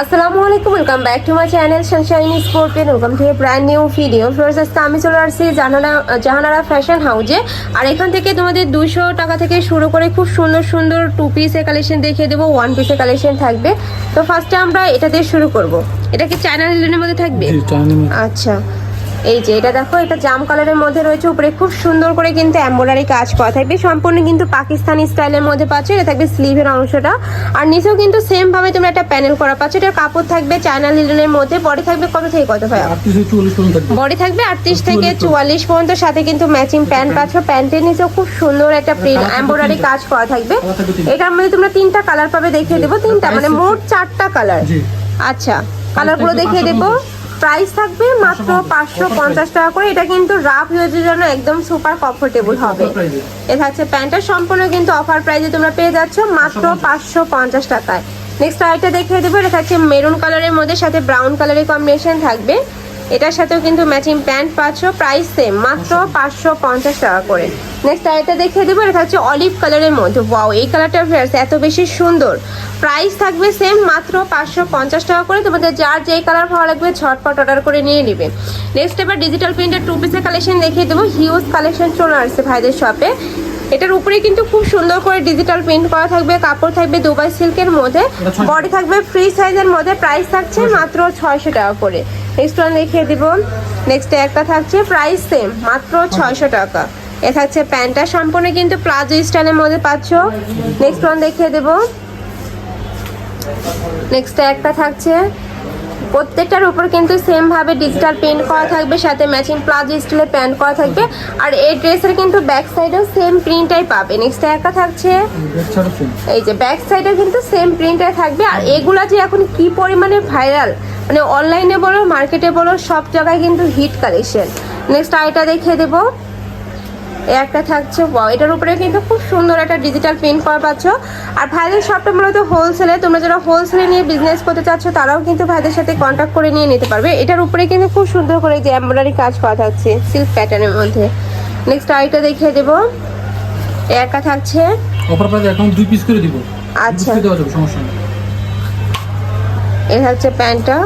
আসসালামু আলাইকুম welcome back to my channel sunshine স্পোর্টেন welcome to a brand new video floors আজকে আমি চলে আসছি জাহানা জাহানারা ফ্যাশন হাউজে আর এখান থেকে তোমাদের দুশো টাকা থেকে শুরু করে খুব সুন্দর সুন্দর টু পিসের কালেকশন দেখিয়ে দেবো ওয়ান পিসের কালেকশন থাকবে। তো ফার্স্টে আমরা এটা দিয়ে শুরু করব। এটা কি চায়না লিলেনের মধ্যে থাকবে? আচ্ছা। এই যে এটা দেখো এটা জাম কালারের মধ্যে রয়েছে। উপরে খুব সুন্দর করে কিন্তু এমব্রয়ডারি কাজ করা থাকবে। সম্পূর্ণ কিন্তু পাকিস্তানি স্টাইলের মধ্যে পাচ্ছ এটা থাকবে স্লিভের অংশটা। আর নিচেও কিন্তু সেম ভাবে তোমরা একটা প্যানেল করা পাচ্ছ এটার কাপড় থাকবে চায়না লিলেনের মধ্যে বডি থাকবে কত থেকে কত ভাই বডি থাকবে। আটত্রিশ থেকে চুয়াল্লিশ পর্যন্ত সাথে কিন্তু ম্যাচিং প্যান্ট পাচ্ছ। প্যান্টের নিচেও খুব সুন্দর একটা প্রিন্ট এমব্রয়ডারি কাজ করা থাকবে। এটার মধ্যে তোমরা তিনটা কালার পাবে দেখিয়ে দেবো। তিনটা মানে মোট চারটা কালার। জি। আচ্ছা কালারগুলো দেখিয়ে দেবো। প্রাইস থাকবে মাত্র পাঁচশো পঞ্চাশ। টাকা করে। এটা কিন্তু রাফ ইউজের জন্য একদম সুপার কমফোর্টেবল হবে। এ। এটা হচ্ছে প্যান্টটা সম্পূর্ণ কিন্তু অফার প্রাইসে তোমরা পেয়ে যাচ্ছ মাত্র পাঁচশো পঞ্চাশ। টাকায়। নেক্সট আরেকটা দেখিয়ে দেবো। এটা থাকছে মেরুন কালারের মধ্যে সাথে ব্রাউন কালারের কম্বিনেশন থাকবে। এটার সাথেও কিন্তু ম্যাচিং প্যান্ট পাচ্ছ প্রাইস সেম মাত্র পাঁচশো পঞ্চাশ টাকা করে। নেক্সট আরেকটা দেখিয়ে দেবো এটা হচ্ছে অলিভ কালারের মধ্যে। ওয়াও এই কালারটা ফ্রেয়ার্স এত বেশি সুন্দর। প্রাইস থাকবে সেম মাত্র পাঁচশো পঞ্চাশ টাকা করে। তোমাদের যার যেই কালার ভালো লাগবে ঝটপট অর্ডার করে নিয়ে নেবে। নেক্সট এবার ডিজিটাল প্রিন্টের টু পিসের কালেকশন দেখিয়ে দেবো। হিউজ কালেকশন চলে আসছে ভাইদের শপে এটার উপরে কিন্তু খুব সুন্দর করে ডিজিটাল প্রিন্ট করা থাকবে কাপড় থাকবে দুবাই সিল্কের মধ্যে। বডি থাকবে ফ্রি সাইজের মধ্যে। প্রাইস থাকছে মাত্র ছয়শো টাকা করে। ওয়ান দেখিয়ে দিব। নেক্সট একটা থাকছে প্রাইস সেম মাত্র ছয়শো টাকা। এ থাকছে প্যান্টটা সম্পূর্ণ কিন্তু প্লাজো স্টাইলের মধ্যে পাচ্ছ। নেক্সট ওয়ান দেখিয়ে দেবো। নেক্সট একটা থাকছে। প্রত্যেকটার উপর কিন্তু সেমভাবে ডিজিটাল প্রিন্ট করা থাকবে, সাথে ম্যাচিং প্লাজো স্টাইলের প্যান্ট করা থাকবে। আর এই ড্রেসের কিন্তু ব্যাক সাইডেও সেম প্রিন্টটাই পাবে। নেক্সট একটা থাকছে। এই যে ব্যাক সাইডে কিন্তু সেম প্রিন্টার থাকবে। আর এগুলা যে এখন কি পরিমাণে ভাইরাল মানে অনলাইনে বলো মার্কেটে বলো সব জায়গায় কিন্তু হিট কালেকশন নেক্সট আইটা দেখিয়ে দেবো। একটা থাকছে এটার উপরে কিন্তু খুব সুন্দর একটা ডিজিটাল প্রিন্ট করা পাচ্ছ। আর ভাইদের শপটা মূলত হোলসেলে তোমরা যারা হোলসেলে নিয়ে বিজনেস করতে চাচ্ছ তারাও কিন্তু ভাইদের সাথে কন্ট্যাক্ট করে নিয়ে নিতে পারবে। এটার উপরে কিন্তু খুব সুন্দর করে যে এমব্রয়ডারি কাজ করা থাকছে সিল্ক প্যাটার্নের মধ্যে। নেক্সট আইটা দেখিয়ে দেবো। একটা থাকছে। অফার প্রাইস এখন দুই পিস করে দিব। আচ্ছা। সমস্যা নেই। এটা হচ্ছে প্যান্টটা।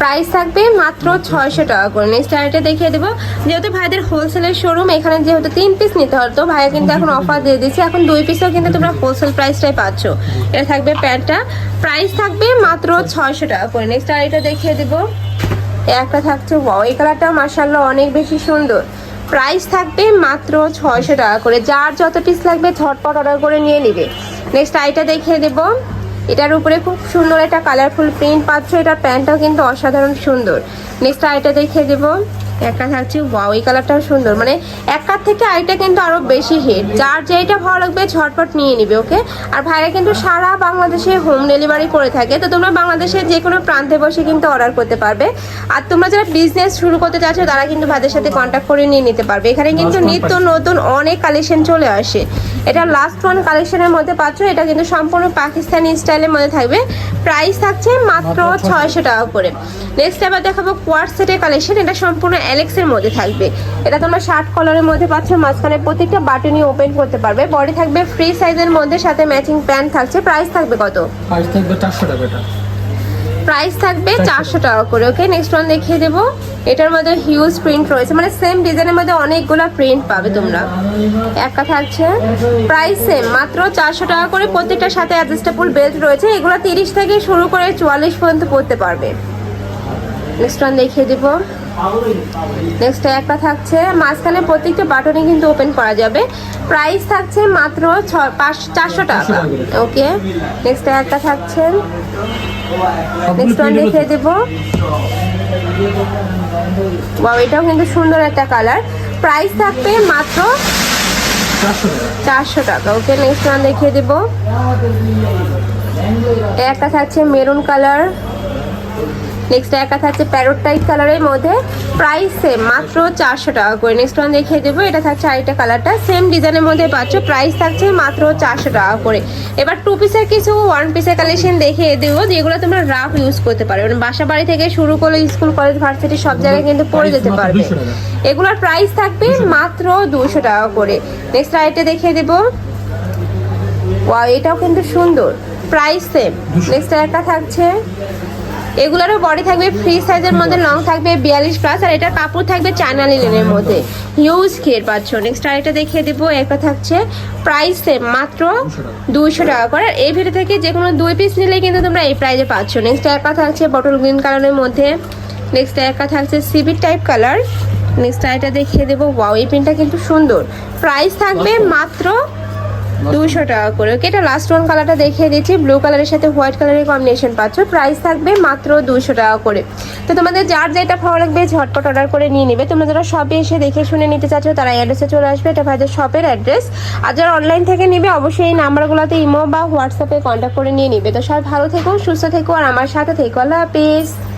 প্রাইস থাকবে মাত্র ছয়শো টাকা করে। নেক্সট আরেকটা দেখিয়ে দেবো। যেহেতু ভাইদের হোলসেলের শোরুম এখানে যেহেতু তিন পিস নিতে হতো ভাইয়া কিন্তু এখন অফার দিয়ে দিচ্ছে এখন দুই পিসও কিন্তু তোমরা হোলসেল প্রাইসটাই পাচ্ছ। এটা থাকবে প্যান্টটা। প্রাইস থাকবে মাত্র ছয়শো টাকা করে। নেক্সট আরেকটা দেখিয়ে দেবো। একটা থাকছে ওয়াও এই কালারটা মার্শাল্লাহ অনেক বেশি সুন্দর। প্রাইস থাকবে মাত্র ছয়শো টাকা করে। যার যত পিস লাগবে ঝটপট অর্ডার করে নিয়ে নিবে। নেক্সট আইটা দেখিয়ে দেবো। এটার উপরে খুব সুন্দর একটা কালারফুল প্রিন্ট পাচ্ছ, এটার প্যান্টটাও কিন্তু অসাধারণ সুন্দর। নেক্সট আইটা দেখে দেবো। একটা থাকছে ওয়াও এই কালারটাও সুন্দর। মানে এককার থেকে আইটা কিন্তু আরও বেশি হিট যার যেটা ভালো লাগবে ঝটপট নিয়ে নিবে ওকে আর ভাইরা কিন্তু সারা বাংলাদেশে হোম ডেলিভারি করে থাকে। তো তোমরা বাংলাদেশের যে কোনো প্রান্তে বসে কিন্তু অর্ডার করতে পারবে। আর তোমরা যারা বিজনেস শুরু করতে চাচ্ছ তারা কিন্তু ভাইদের সাথে কন্ট্যাক্ট করে নিয়ে নিতে পারবে। এখানে কিন্তু নিত্য নতুন অনেক কালেকশন চলে আসে। এটা লাস্ট ওয়ান কালেকশনের মধ্যে পাচ্ছ এটা কিন্তু সম্পূর্ণ পাকিস্তানি স্টাইলের মধ্যে থাকবে। প্রাইস থাকছে মাত্র মাত্র ছয়শো। টাকা করে। নেক্সট আবার দেখাবো কোয়ার সেটের কালেকশন এটা সম্পূর্ণ অ্যালেক্সের মধ্যে থাকবে। এটা তোমরা শার্ট কলারের মধ্যে পাচ্ছ মাঝখানে প্রত্যেকটা বাটনই ওপেন করতে পারবে। বডি থাকবে ফ্রি সাইজের মধ্যে সাথে ম্যাচিং প্যান্ট থাকছে। প্রাইস থাকবে কত? প্রাইস থাকবে চারশো টাকা প্রাইস থাকবে 400 চারশো টাকা করে ওকে নেক্সট ওয়ান দেখিয়ে দেবো। এটার মধ্যে হিউজ প্রিন্ট রয়েছে। মানে সেম ডিজাইনের মধ্যে অনেকগুলো প্রিন্ট পাবে তোমরা। একটা থাকছে প্রাইস সেম মাত্র চারশো টাকা করে প্রত্যেকটার সাথে অ্যাডজাস্টেবল বেল্ট রয়েছে। এগুলো তিরিশ থেকে শুরু করে চুয়াল্লিশ পর্যন্ত পড়তে পারবে। নেক্সট ওয়ান দেখিয়ে দেবো। নেক্সট একটা থাকছে মাঝখানে প্রত্যেকটা বাটনে কিন্তু ওপেন করা যাবে। প্রাইস থাকছে মাত্র ছ পাঁচ চারশো টাকা। ওকে নেক্সট একটা থাকছে। নেক্সট ওয়ান দেখিয়ে দেবো। বাবা এটাও কিন্তু সুন্দর একটা কালার প্রাইস থাকবে মাত্র চারশো টাকা। ওকে নেক্সট ওয়ান দেখিয়ে দেবো। একটা থাকছে মেরুন কালার নেক্সট একটা থাকছে প্যারোট টাইপ কালারের মধ্যে। প্রাইস সেম মাত্র চারশো টাকা করে। নেক্সট ওয়ান দেখিয়ে দেবো। এটা থাকছে আরেকটা কালারটা সেম ডিজাইনের মধ্যে পাচ্ছ। প্রাইস থাকছে মাত্র চারশো টাকা করে। এবার টু পিসের কিছু ওয়ান পিসের কালেকশন দেখিয়ে দেবো যেগুলো তোমরা রাফ ইউজ করতে পারো। মানে বাসা বাড়ি থেকে শুরু করে স্কুল কলেজ ভার্সিটি সব জায়গায় কিন্তু পরে যেতে পারবে। এগুলোর প্রাইস থাকবে মাত্র দুশো টাকা করে। নেক্সট আরেকটা দেখিয়ে দেবো। ওয়াও এটাও কিন্তু সুন্দর। প্রাইস সেম নেক্সট একটা থাকছে এগুলোরও বডি থাকবে ফ্রি সাইজের মধ্যে লং থাকবে বিয়াল্লিশ প্লাস আর এটার কাপড় থাকবে চায়না লিলেনের মধ্যে। হিউজ খেয়ে পাচ্ছ। নেক্সট আরেকটা দেখিয়ে দেবো একটা থাকছে প্রাইস সেম মাত্র দুইশো টাকা করে। এই ভিডিও থেকে যে কোনো দুই পিস নিলে কিন্তু তোমরা এই প্রাইজে পাচ্ছ। নেক্সট একটা থাকছে বটল গ্রিন কালারের মধ্যে। নেক্সট একটা থাকছে সিবির টাইপ কালার নেক্সট আরেকটা দেখিয়ে দেবো ওয়াও এই পেনটা কিন্তু সুন্দর। প্রাইস থাকবে মাত্র দুশো টাকা করে। ওকে এটা লাস্ট ওয়ান কালারটা দেখিয়ে দিচ্ছি। ব্লু কালারের সাথে হোয়াইট কালারের কম্বিনেশন পাচ্ছ। প্রাইস থাকবে মাত্র দুশো টাকা করে। তো তোমাদের যার যেটা ভালো লাগবে, ঝটপট অর্ডার করে নিয়ে নেবে। তোমরা যারা শপে এসে দেখে শুনে নিতে চাচ্ছ, তারা অ্যাড্রেসে চলে আসবে। এটা ভাইদের শপের অ্যাড্রেস আর যারা অনলাইন থেকে নিবে, অবশ্যই এই নাম্বারগুলোতে ইমো বা হোয়াটসঅ্যাপে কন্ট্যাক্ট করে নিয়ে নিবে। তো সবাই ভালো থেকো, সুস্থ থেকো, আর আমার সাথে থেকো। আল্লাহ হাফিজ।